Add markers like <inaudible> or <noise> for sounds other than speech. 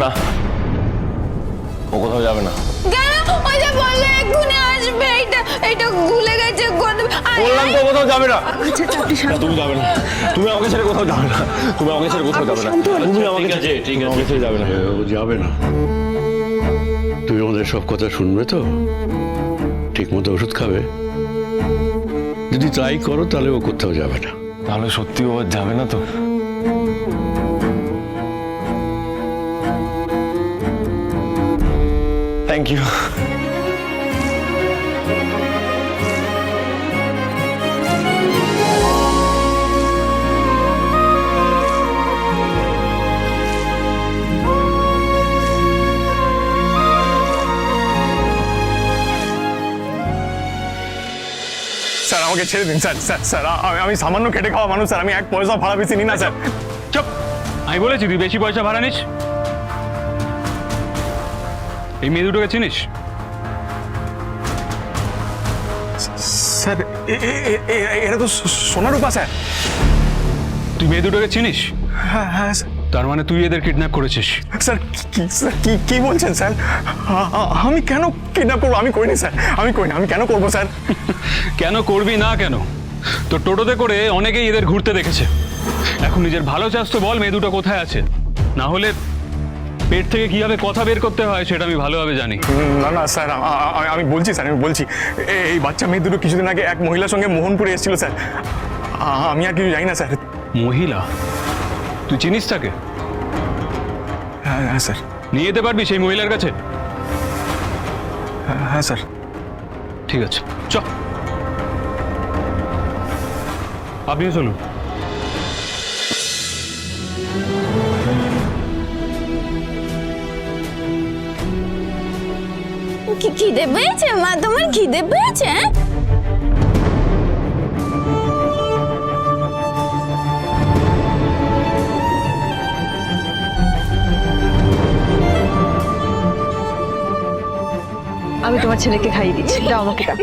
না। ও কোথাও যাবে না। বললাম তো কোথাও যাবে না। তুমি যাবে না। তুমি আমাকে কোথাও না। তুমি আমাকে কোথাও না। তুমি যাবে না। আচ্ছা, ও যাবে না। তুমি আমাদের সব কথা শুনবে তো? ঠিক মতো ওষুধ খাবে? যদি তাই করো তাহলে ও কোথাও যাবে না। তাহলে সত্যি ও যাবে না তো? থ্যাংক ইউ স্যার আমাকে ছেড়ে দিন স্যার স্যার স্যার আমি আমি সামান্য খেটে খাওয়া মানুষ স্যার আমি এক পয়সা ভাড়া বেশি নিই না স্যার চুপ। আমি বলেছি তুই বেশি পয়সা ভাড়া নিস? এই মেয়ে দুটোকে চিনিস? স্যার এটা তো সো- সোনার স্যার। তুই মেয়ে দুটোকে চিনিস? হ্যাঁ হ্যাঁ। তার মানে তুই এদের কিডন্যাপ করেছিস? স্যার কি- কি বলছেন স্যার? আমি কেন কিডন্যাপ করব? আমি করিনি স্যার। আমি করিনি আমি কেন করব স্যার? <laughs> কেন করবি না কেন? তো টোটোতে করে অনেকেই এদের ঘুরতে দেখেছে। এখন নিজের ভালো চাস তো বল মেয়ে দুটো কোথায় আছে। না হলে পেট থেকে কীভাবে কথা বের করতে হয় সেটা আমি ভালোভাবে জানি। না না স্যার আমি- বলছি স্যার আমি বলছি। এই বাচ্চা মেয়ে দুটো কিছুদিন আগে এক মহিলার সঙ্গে মোহনপুরে এসেছিল স্যার। আমি আর কিছু জানি না স্যার। মহিলা? তুই চিনিস তাকে? হ্যাঁ হ্যাঁ স্যার। নিয়ে যেতে পারবি সেই মহিলার কাছে? হ্যাঁ, হ্যাঁ স্যার। ঠিক আছে চ। আপনিও চলুন। কি খিদে পেয়েছে মা তোমার খিদে পেয়েছে হ্যাঁ? আমি তোমার ছেলেকে খাইয়ে দিচ্ছি দাও আমাকে দাও।